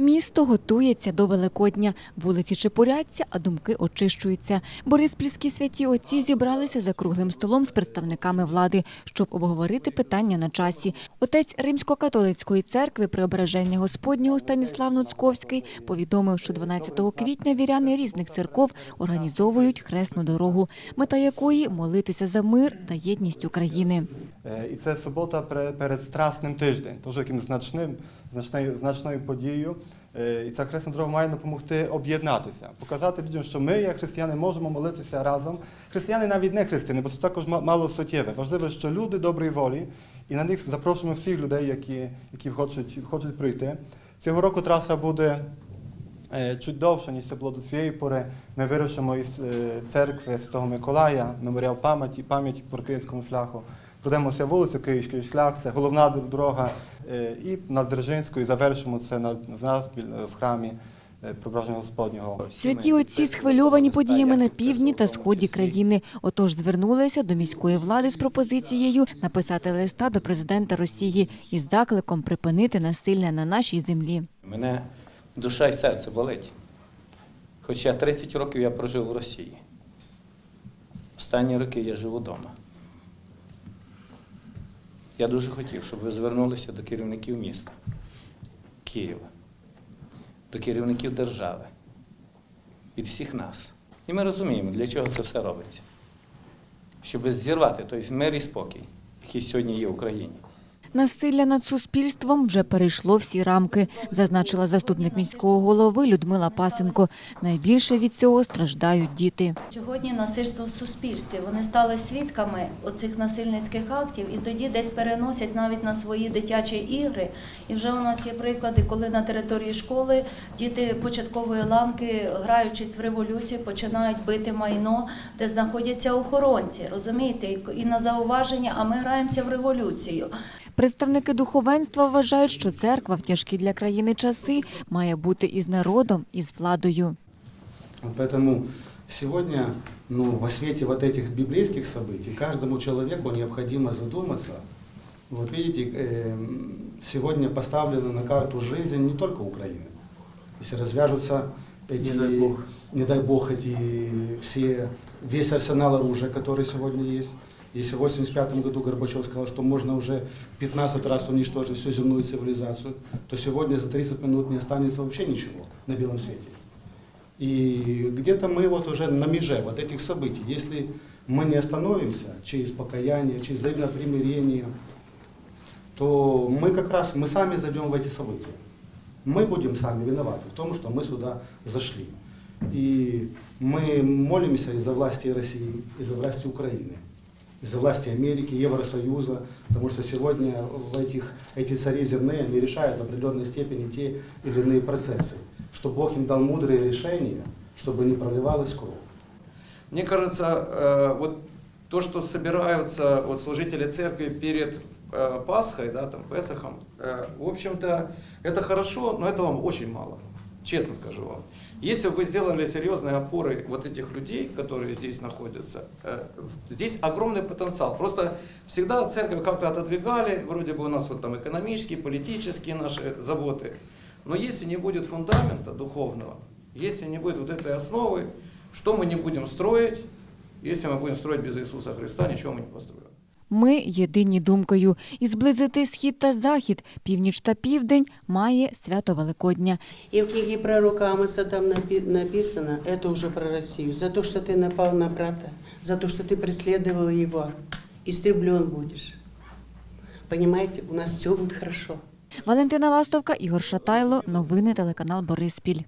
Місто готується до Великодня. Вулиці чепуряться, а думки очищуються. Бориспільські святі отці зібралися за круглим столом з представниками влади, щоб обговорити питання на часі. Отець Римсько-католицької церкви Преображення Господнього Станіслав Нуцьковський повідомив, що 12 квітня віряни різних церков організовують хресну дорогу, мета якої молитися за мир та єдність України. Е, І це субота перед Страсним тиждень, теж яким значним, значною подією. Е, І ця хресна дорога має допомогти об'єднатися, показати людям, що ми, як християни, можемо молитися разом. Християни навіть не християни, бо це також мало суттєве. Важливо, що люди доброї волі, і на них запрошуємо всіх людей, які, які хочуть, хочуть прийти. Цього року траса буде Е, Чуть довше, ніж це було до цієї пори, ми вирушимо із е, церкви Святого Миколая, меморіал пам'яті, пам'яті по Київському шляху. Пройдемося вулицю Київський шлях, це головна дорога, е, і над Дзержинською завершимо це на, в нас в храмі е, Преображення Господнього. Святі отці схвильовані подіями на півдні та сході країни. Отож звернулися до міської влади з пропозицією написати листа до президента Росії із закликом припинити насилля на нашій землі. Мене душа і серце болить. Хоча 30 років я прожив в Росії. Останні роки я живу вдома. Я дуже хотів, щоб ви звернулися до керівників міста Києва, до керівників держави, від всіх нас. І ми розуміємо, для чого це все робиться. Щоб зірвати той мир і спокій, який сьогодні є в Україні. Насилля над суспільством вже перейшло всі рамки, зазначила заступник міського голови Людмила Пасенко. Найбільше від цього страждають діти. Сьогодні насильство в суспільстві. Вони стали свідками оцих насильницьких актів і тоді десь переносять навіть на свої дитячі ігри. І вже у нас є приклади, коли на території школи діти початкової ланки, граючись в революцію, починають бити майно, де знаходяться охоронці. Розумієте, І- на зауваження, а ми граємося в революцію. Представники духовенства вважають, що церква в тяжкі для країни часи має бути із народом, із владою. Поэтому сегодня, ну, во свете вот этих библейских событий, каждому человеку необходимо задуматься. Вот видите, э, сегодня поставлена на карту жизнь не только Украины. Если развяжутся эти, Не дай Бог. не дай бог, эти все, весь арсенал оружия, который сегодня есть. Если в 85 году Горбачев сказал, что можно уже 15 раз уничтожить всю земную цивилизацию, то сегодня за 30 минут не останется вообще ничего на белом свете. И где-то мы вот уже на меже вот этих событий. Если мы не остановимся через покаяние, через взаимное примирение, то мы как раз, мы сами зайдем в эти события. Мы будем сами виноваты в том, что мы сюда зашли. И мы молимся из-за власти России, из-за власти Украины, из-за власти Америки, Евросоюза, потому что сегодня в этих, эти цари земные, они решают в определенной степени те или иные процессы, что Бог им дал мудрые решения, чтобы не проливалась кровь. Мне кажется, э, вот то, что собираются вот служители церкви перед э, Пасхой, да, там, Песохом, э, в общем-то, это хорошо, но этого очень мало, честно скажу вам. Если бы вы сделали серьезные опоры вот этих людей, которые здесь находятся, э, здесь огромный потенциал. Просто всегда церковь как-то отодвигали, вроде бы у нас вот там экономические, политические наши заботы. Но если не будет фундамента духовного, если не будет вот этой основы, что мы не будем строить, если мы будем строить без Иисуса Христа, ничего мы не построим. Ми єдині думкою. І зблизити схід та захід, північ та південь має свято Великодня. И в книге пророка Амоса там напи- написано, это уже про Россию, за то, что ты напал на брата, за то, что ты преследовал его, истреблен будешь. Понимаете, у нас все будет хорошо. Валентина Ластовка, Ігор Шатайло. Новини телеканал Бориспіль.